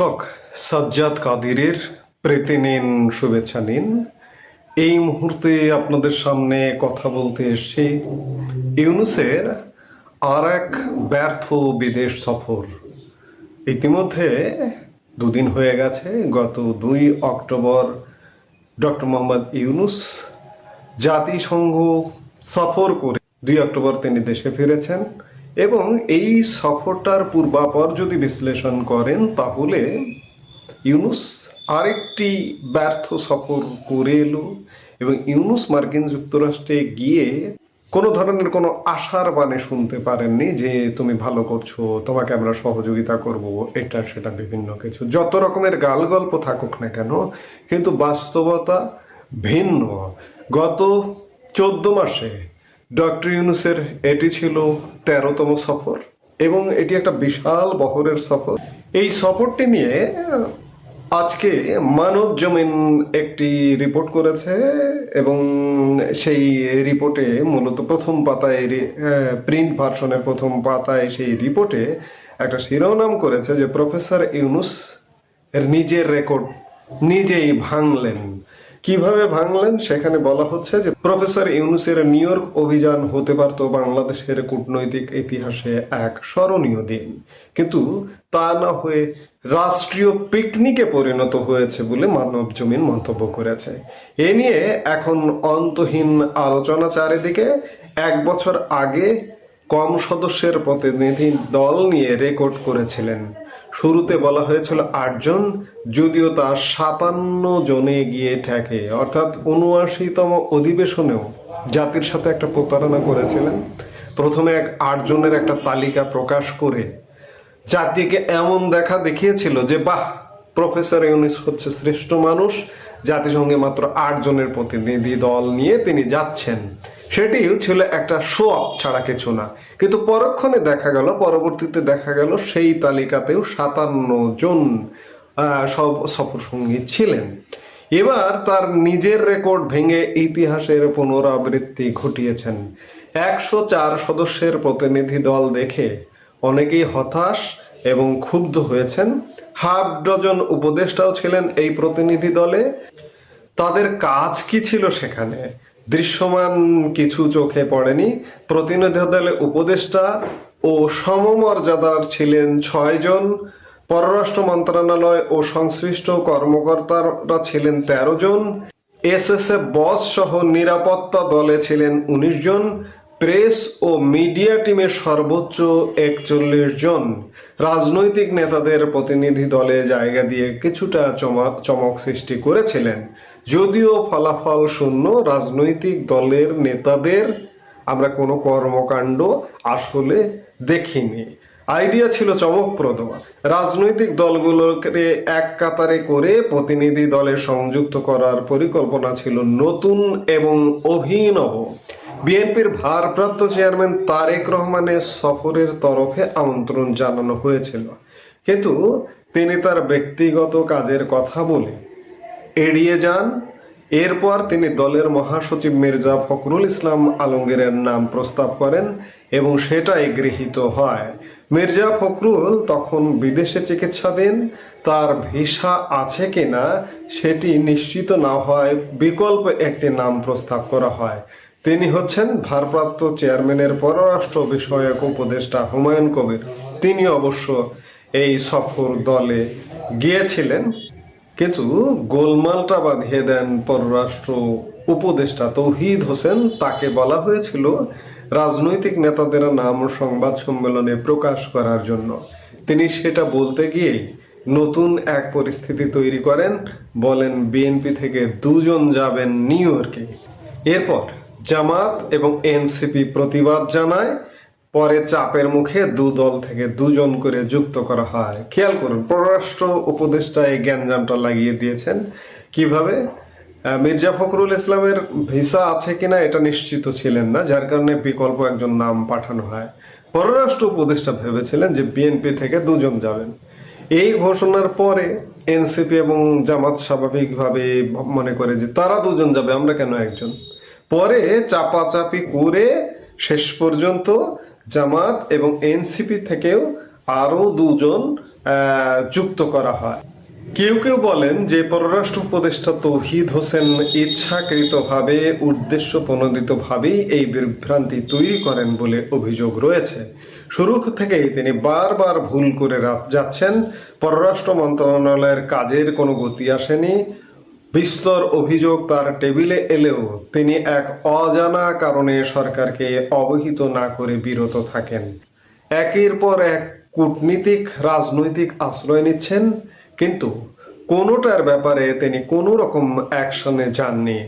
দর্শক, সাজ্জাদ কাদিরের প্রীতি নিন, শুভেচ্ছা নিন। এই মুহূর্তে আপনাদের সামনে কথা বলতে এসেছি ইউনুসের আর এক ব্যর্থ বিদেশ সফর। ইতিমধ্যে দুদিন হয়ে গেছে, গত দুই অক্টোবর ডক্টর মোহাম্মদ ইউনুস জাতিসংঘ সফর করে দুই অক্টোবর তিনি দেশে ফিরেছেন। এবং এই সফরটার পূর্বাপর যদি বিশ্লেষণ করেন, তাহলে ইউনুস আরেকটি ব্যর্থ সফর করে এলো এবং ইউনুস মার্কিন যুক্তরাষ্ট্রে গিয়ে কোনো ধরনের কোনো আশার বাণী শুনতে পারেননি যে তুমি ভালো করছ, তোমাকে আমরা সহযোগিতা করব, এটা সেটা বিভিন্ন কিছু। যত রকমের গাল গল্প থাকুক না কেন, কিন্তু বাস্তবতা ভিন্ন। গত চোদ্দ মাসে ডক্টর ইউনুসের এটি ছিল তেরোতম সফর এবং এটি একটা বিশাল বহরের সফর। এই সফরটি নিয়ে আজকে মানব জমিন একটি রিপোর্ট করেছে এবং সেই রিপোর্টে মূলত প্রথম পাতায় প্রিন্ট ভার্সনের প্রথম পাতায় সেই রিপোর্টে একটা শিরোনাম করেছে যে প্রফেসর ইউনুস এর নিজের রেকর্ড নিজেই ভাঙলেন। কীভাবে ভাঙলেন? সেখানে বলা হচ্ছে যে প্রফেসর ইউনুসের নিউ ইয়র্ক অভিযান হতে পারত বাংলাদেশের কূটনৈতিক ইতিহাসে এক স্মরণীয় দিন। কিন্তু তা না হয়ে রাষ্ট্রীয় পিকনিকে পরিণত হয়েছে বলে মানব জমিন মন্তব্য করেছে। এ নিয়ে এখন অন্তহীন আলোচনা চারিদিকে। এক বছর আগে কম সদস্যের প্রতিনিধি দল নিয়ে রেকর্ড করেছিলেন। শুরুতে বলা হয়েছিল আটজন, যদিও তা সাতান্ন জনে গিয়ে ঠেকে। অর্থাৎ উনআশিতম অধিবেশনেও জাতির সাথে একটা প্রতারণা করেছিলেন। প্রথমে এক আটজনের একটা তালিকা প্রকাশ করে জাতিকে এমন দেখা দেখিয়েছিল যে, বাহ, প্রফেসর ইউনিস হচ্ছে শ্রেষ্ঠ মানুষ জাতিসংঘে মাত্র আট জনের প্রতিনিধি দল নিয়ে তিনি যাচ্ছেন। সেটিও ছিল একটা শো অফ ছাড়া কিছু না। কিন্তু পরক্ষণে দেখা গেল, পরবর্তীতে দেখা গেল সেই তালিকাতেও সাতান্ন জন সব সফর সঙ্গী ছিলেন। এবার তার নিজের রেকর্ড ভেঙে ইতিহাসের পুনরাবৃত্তি ঘটিয়েছেন। একশো চার সদস্যের প্রতিনিধি দল দেখে অনেকেই হতাশ এবং ক্ষুব্ধ হয়েছেন। হাফ ডজন উপদেষ্টাও ছিলেন এই প্রতিনিধি দলে। তাদের কাজ কি ছিল সেখানে? দৃশ্যমান কিছু চোখে পড়েনি। প্রতিনিধি দলে উপদেষ্টা ও সমমর্যাদার ছিলেন ছয়জন পররাষ্ট্র মন্ত্রণালয় ও সংশ্লিষ্ট কর্মকর্তারা ছিলেন তেরো জন। এস এস এসএসএফ বস সহ নিরাপত্তা দলে ছিলেন উনিশ জন। প্রেস ও মিডিয়া টিমের সর্বোচ্চ একচল্লিশ জন রাজনৈতিক নেতাদের প্রতিনিধি দলে জায়গা দিয়ে কিছুটা চমক চমক সৃষ্টি করেছিলেন। যদিও ফলাফল শূন্য, রাজনৈতিক দলের নেতাদের আমরা কোনো কর্মকাণ্ড আসলে দেখিনি। আইডিয়া ছিল চমকপ্রদ। রাজনৈতিক দলগুলোকে এক কাতারে করে প্রতিনিধি দলে সংযুক্ত করার পরিকল্পনা ছিল নতুন এবং অভিনব। বিএনপির ভারপ্রাপ্ত চেয়ারম্যান তারেক রহমানের সফরের তরফে আমন্ত্রণ জানানো হয়েছিল। কিন্তু তিনি তার ব্যক্তিগত কাজের কথা বলে এড়িয়ে যান। এরপর তিনি দলের মহাসচিব মির্জা ফখরুল ইসলাম আলমগীরের নাম প্রস্তাব করেন এবং সেটাই গৃহীত হয়। মির্জা ফখরুল তখন বিদেশে চিকিৎসাধীন, তার ভিসা আছে কিনা সেটি নিশ্চিত না হয় বিকল্প একটি নাম প্রস্তাব করা হয়। তিনি হচ্ছেন ভারপ্রাপ্ত চেয়ারম্যানের পররাষ্ট্র বিষয়ক উপদেষ্টা হুমায়ুন কবির। তিনি অবশ্য এই সফর দলে গিয়েছিলেন, কিন্তু গোলমালটা বাঁধিয়ে দেন পররাষ্ট্র উপদেষ্টা তৌহিদ হোসেন। তাকে বলা হয়েছিল রাজনৈতিক নেতাদের নাম সংবাদ সম্মেলনে প্রকাশ করার জন্য। তিনি সেটা বলতে গিয়ে নতুন এক পরিস্থিতি তৈরি করেন, বলেন, বিএনপি থেকে দুজন যাবেন নিউ ইয়র্কে। এরপর জামাত এবং এনসিপি প্রতিবাদ জানায়। পরে চাপের মুখে দু দল থেকে দুজন করে যুক্ত করা হয়। খেয়াল করুন, পররাষ্ট্র উপদেষ্টা এই জ্ঞানজামটা লাগিয়ে দিয়েছেন। কীভাবে? মির্জা ফখরুল ইসলামের ভিসা আছে কিনা এটা নিশ্চিত ছিলেন না, যার কারণে বিকল্প একজন নাম পাঠানো হয়। পররাষ্ট্র উপদেষ্টা ভেবেছিলেন যে বিএনপি থেকে দুজন যাবেন। এই ঘোষণার পরে এনসিপি এবং জামাত স্বাভাবিকভাবে মনে করে যে তারা দুজন যাবে, আমরা কেন একজন? পরে চাপাচাপি করে শেষ পর্যন্ত জামাত এবং এনসিপি থেকেও আরও দুজন যুক্ত করা হয়। কেউ কেউ বলেন যে পররাষ্ট্র উপদেষ্টা তৌহিদ হোসেন ইচ্ছাকৃতভাবে উদ্দেশ্য প্রণোদিতভাবেই এই বিভ্রান্তি তৈরি করেন বলে অভিযোগ রয়েছে। শুরু থেকেই তিনি বারবার ভুল করে যাচ্ছেন। পররাষ্ট্র মন্ত্রণালয়ের কাজের কোনো গতি আসেনি। বিস্তর অভিযোগ তার টেবিলে এলেও তিনি এক অজানা কারণে সরকারকে অবহিত না করে বিরত থাকেন। একের পর এক কূটনীতিক, রাজনৈতিক আশ্রয় নিচ্ছেন, কিন্তু কোনোটার ব্যাপারে তিনি কোনো রকম অ্যাকশনে যাননি।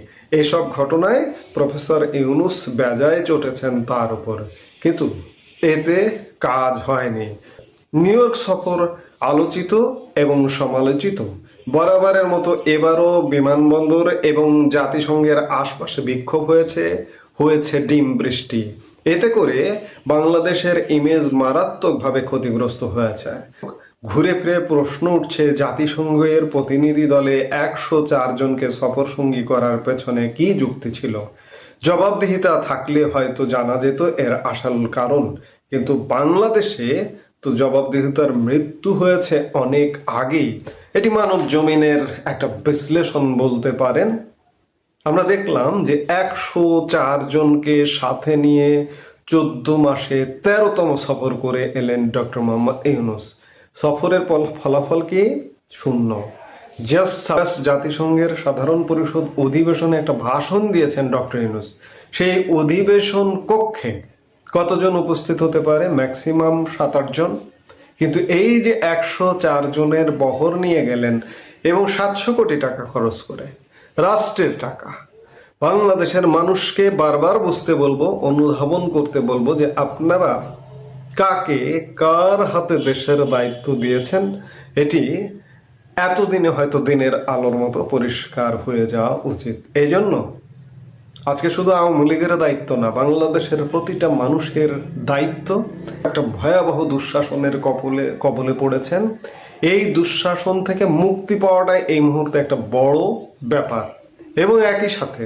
এসব ঘটনায় প্রফেসর ইউনুস বেজায় চটেছেন তার উপর, কিন্তু এতে কাজ হয়নি। নিউ ইয়র্ক সফর আলোচিত এবং সমালোচিত বরাবরের মতো এবারও বিমানবন্দর এবং জাতিসংঘের আশপাশে বিক্ষোভ হয়েছে হয়েছে ডিম বৃষ্টি। এতে করে বাংলাদেশের ইমেজ মারাত্মকভাবে ক্ষতিগ্রস্ত হয়েছে। ঘুরে ফিরে প্রশ্ন উঠছে, জাতিসংঘের প্রতিনিধি দলে একশো জনকে সফর সঙ্গী করার পেছনে কি যুক্তি ছিল? জবাবদিহিতা থাকলে হয়তো জানা যেত এর আসল কারণ। কিন্তু বাংলাদেশে তো জবাবদিহিতার মৃত্যু হয়েছে অনেক আগেই। এটি মানব জমিনের একটা বিশ্লেষণ বলতে পারেন। আমরা দেখলাম যে একশো চার জনকে সাথে নিয়ে চোদ্দ মাসে তেরোতম সফর করে এলেন ডক্টর মোহাম্মদ ইউনুস। সফরের ফল- ফলাফল কি? শূন্য। জাস্ট জাতিসংঘের সাধারণ পরিষদ অধিবেশনে একটা ভাষণ দিয়েছেন ডক্টর ইউনুস। সেই অধিবেশন কক্ষে কতজন উপস্থিত হতে পারে? ম্যাক্সিমাম সাত আট জন। কিন্তু এই যে একশো চার জনের বহর নিয়ে গেলেন এবং সাতশো কোটি টাকা খরচ করে, রাষ্ট্রের টাকা, বাংলাদেশের মানুষকে বারবার বুঝতে বলব, অনুধাবন করতে বলব যে আপনারা কাকে কার হাতে দেশের দায়িত্ব দিয়েছেন, এটি এতদিনে হয়তো দিনের আলোর মতো পরিষ্কার হয়ে যাওয়া উচিত। এই জন্য আজকে শুধু আওয়ামী লীগের দায়িত্ব না, বাংলাদেশের প্রতিটা মানুষের দায়িত্ব একটা ভয়াবহ দুঃশাসনের কপলে কবলে পড়েছেন। এই দুঃশাসন থেকে মুক্তি পাওয়াটাই এই মুহূর্তে একটা বড় ব্যাপার। এবং একই সাথে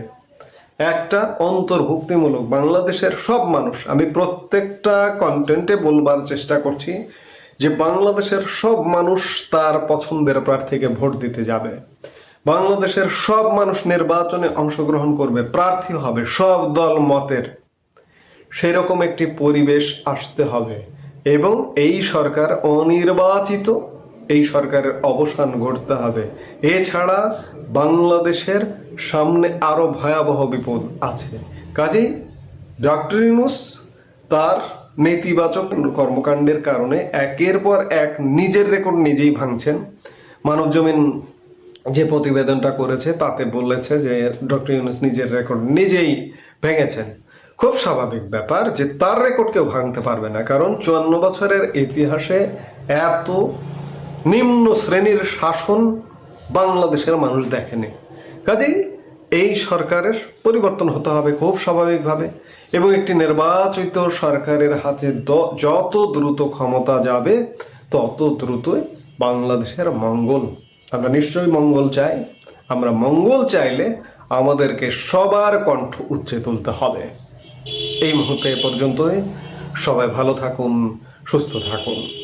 একটা অন্তর্ভুক্তিমূলক বাংলাদেশের সব মানুষ, আমি প্রত্যেকটা কন্টেন্টে বলবার চেষ্টা করছি যে বাংলাদেশের সব মানুষ তার পছন্দের প্রার্থীকে ভোট দিতে যাবে। বাংলাদেশের সব মানুষ নির্বাচনে অংশগ্রহণ করবে, প্রার্থী হবে, সব দল মতের। সেই রকম একটি পরিবেশ আসতে হবে। এবং এই সরকার অনির্বাচিত, এই সরকারের অবসান ঘটতে হবে। এছাড়া বাংলাদেশের সামনে আরও ভয়াবহ বিপদ আছে। কাজেই ডক্টর ইউনুস তার নেতিবাচক কর্মকাণ্ডের কারণে একের পর এক নিজের রেকর্ড নিজেই ভাঙছেন। মানব জমিন যে প্রতিবেদনটা করেছে, তাতে বলেছে যে ডক্টর ইউনুস নিজের রেকর্ড নিজেই ভেঙেছেন। খুব স্বাভাবিক ব্যাপার যে তার রেকর্ড কেউ ভাঙতে পারবে না, কারণ চুয়ান্ন বছরের ইতিহাসে এত নিম্ন শ্রেণির শাসন বাংলাদেশের মানুষ দেখেনি। কাজেই এই সরকারের পরিবর্তন হতে হবে খুব স্বাভাবিকভাবে এবং একটি নির্বাচিত সরকারের হাতে যত দ্রুত ক্ষমতা যাবে, তত দ্রুতই বাংলাদেশের মঙ্গল আমরা নিশ্চয়ই মঙ্গল চাই। আমরা মঙ্গল চাইলে আমাদেরকে সবার কণ্ঠ উচ্চে তুলতে হবে। এই মুহূর্তে পর্যন্তই। সবাই ভালো থাকুন, সুস্থ থাকুন।